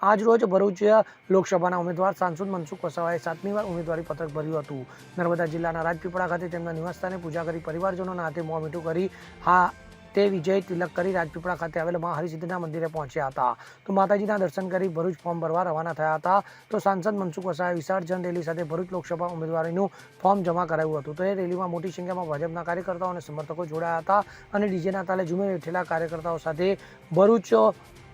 આજ રોજ ભરૂચ લોકસભાના ઉમેદવાર સાંસદ મનસુખ વસાવાએ સાતમી વાર ઉમેદવારી પત્રક ભર્યું હતું. નર્મદા જિલ્લાના રાજપીપળા ખાતે તેમના નિવાસસ્થાને પૂજા કરી પરિવારજનોના હાથે મોં મીઠું કરી હા, તે વિજય તિલક કરી રાજપીપળા ખાતે આવેલ મા હરિસિદ્ધિના મંદિરે પહોંચ્યા હતા. તો માતાજીના દર્શન કરી ભરૂચ ફોર્મ ભરવા રવાના થયા હતા. તો સાંસદ મનસુખ વસાવાએ વિશાળ જન રેલી સાથે ભરૂચ લોકસભા ઉમેદવારીનું ફોર્મ જમા કરાવ્યું હતું. તો એ રેલીમાં મોટી સંખ્યામાં ભાજપના કાર્યકર્તાઓ અને સમર્થકો જોડાયા હતા અને ડીજેના તાલે ઝૂમી ઉઠેલા કાર્યકર્તાઓ સાથે ભરૂચ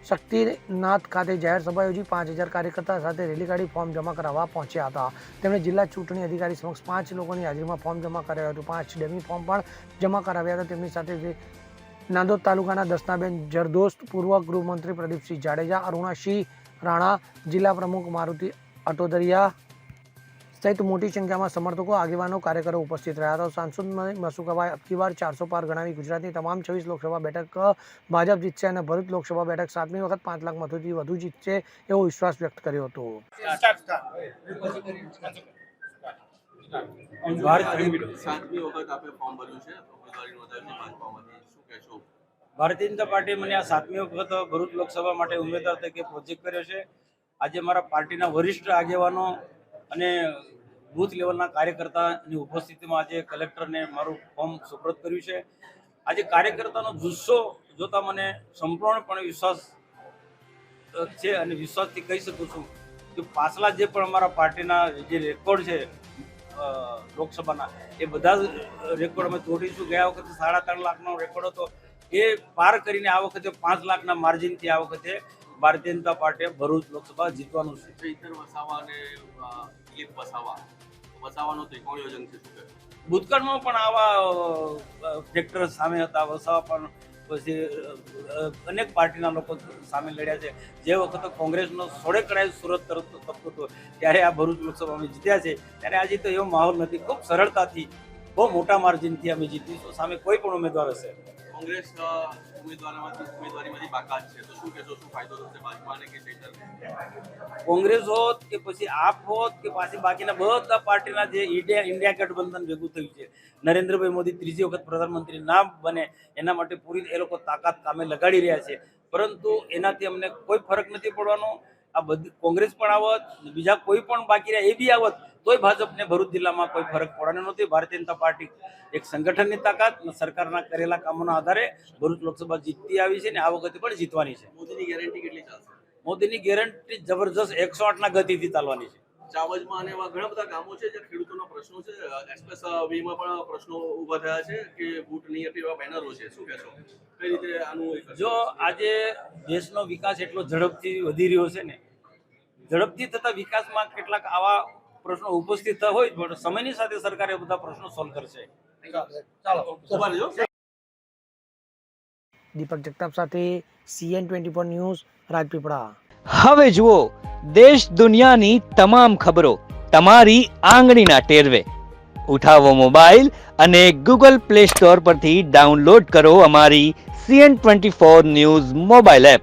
શક્તિનાથ ખાતે જાહેર સભા યોજી પાંચ હજાર કાર્યકર્તા સાથે રેલી કાઢી ફોર્મ જમા કરાવવા પહોંચ્યા હતા. તેમણે જિલ્લા ચૂંટણી અધિકારી સમક્ષ પાંચ લોકોની હાજરીમાં ફોર્મ જમા કરાવ્યું હતું. પાંચ ડેમી ફોર્મ પણ જમા કરાવ્યા હતા. તેમની સાથે નાંદોદ તાલુકાના દસનાબેન જરદોસ્ત, પૂર્વ ગૃહમંત્રી પ્રદીપસિંહ જાડેજા અરુણાસિંહ રાણા, જિલ્લા પ્રમુખ મારુતિ અટોદરિયા સહિત મોટી સંખ્યામાં સમર્થકો આગેવાનો કાર્યકરો ઉપસ્થિત રહ્યા હતા. સાંસદ મસુકાભાઈ અબકી વાર ચારસો પાર ગણાવી ગુજરાતની તમામ છવ્વીસ લોકસભા બેઠક ભાજપ જીતશે અને ભરૂચ લોકસભા બેઠક સાતમી વખત પાંચ લાખ મતોથી વધુ જીતશે એવો વિશ્વાસ વ્યક્ત કર્યો હતો. સાતમી વખત આપણે ફોર્મ ભર્યું છે ઉમેદવારી નોંધાવી છે ભાજપામાંથી શું કહેશો? ભારતીય જનતા પાર્ટી મને આ સાતમી વખત ભરૂચ લોકસભા માટે ઉમેદવાર તરીકે પ્રોજેક્ટ કર્યો છે. આજે મારા પાર્ટીના વરિષ્ઠ આગેવાનો અને બૂથ લેવલના કાર્યકર્તાની ઉપસ્થિતિમાં આજે કલેક્ટરને મારું ફોર્મ સુપ્રત કર્યું છે. આજે કાર્યકર્તાનો જુસ્સો જોતા મને સંપૂર્ણપણે વિશ્વાસ છે અને વિશ્વાસથી કહી શકું છું કે પાછલા જે પણ અમારા પાર્ટીના જે રેકોર્ડ છે લોકસભાના, એ બધા રેકોર્ડ અમે તોડીશું. ગયા વખતે સાડા ત્રણ લાખનો રેકોર્ડ હતો. એ પાર કરીને આ વખતે પાંચ લાખના માર્જિનથી આ વખતે ભારતીય જનતા પાર્ટીએ ભરૂચ લોકસભા જીતવાનું છે. વસાવા અને દિલીપ વસાવા. વસાવાનો ત્રિકોણ યોજન છે? ભૂતકાળમાં પણ આવા ફેક્ટર સામે હતા, વસાવા પણ પછી અનેક પાર્ટીના લોકો સામે લડ્યા છે. જે વખતે કોંગ્રેસનો સોળે કડાય સુરત તરફ તબકો હતો, ત્યારે આ ભરૂચ લોકસભામાં જીત્યા છે. ત્યારે આજે તો એવો માહોલ નથી. ખૂબ સરળતાથી, બહુ મોટા માર્જિનથી અમે જીતીશું સામે કોઈ પણ ઉમેદવાર હશે. કોંગ્રેસ કોંગ્રેસ હોત કે પછી આપ હોત કે પાછી બાકીના બધા પાર્ટીના જે ઇન્ડિયા ઇન્ડિયા ગઠબંધન ભેગું થયું છે, નરેન્દ્રભાઈ મોદી ત્રીજી વખત પ્રધાનમંત્રી ના બને, એના માટે પૂરી એ લોકો તાકાત કામે લગાડી રહ્યા છે. પરંતુ એનાથી અમને કોઈ ફરક નથી પડવાનો. આ બધી કોંગ્રેસ પણ આવત, બીજા કોઈ પણ બાકી રહ્યા એ બી આવત તોય ભાજપને ભરૂચ જિલ્લામાં કોઈ ફરક પડવાનો નથી. ભારતીય જનતા પાર્ટી એક સંગઠનની તાકાત સરકારના કરેલા કામોના આધારે ભરૂચ લોકસભા જીતતી આવી છે અને આ વખતે પણ જીતવાની છે. મોદીની ગેરંટી કેટલી ચાલશે? મોદીની ગેરંટી જબરજસ્ત એકસો આઠના ગતિથી ચાલવાની છે. ચાવજમાં અને એવા ઘણા બધા ગામો છે જે ખેડૂતોના પ્રશ્નો છે. એક્સપ્રેસ વીમાં પણ પ્રશ્નો ઊભા થયા છે કે બૂટ નહીં એવા બેનરો છે. શું કહેશો? કઈ રીતે આનું જો આજે દેશનો વિકાસ એટલો ઝડપથી વધી રહ્યો છે ને ઝડપથી થતા વિકાસમાં કેટલાક આવા પ્રશ્નો ઉપસ્થિત હોય પણ સમયની સાથે સરકાર એ બધા પ્રશ્નો સોલ્વ કરશે. દીપક જગતાપ સાથે CN twenty four news Rajpipla. હવે જુઓ દેશ દુનિયાની તમામ ખબરો તમારી આંગળીના ટેરવે. ઉઠાવો મોબાઈલ અને ગૂગલ પ્લે સ્ટોર પરથી ડાઉનલોડ કરો અમારી CN twenty four news mobile app.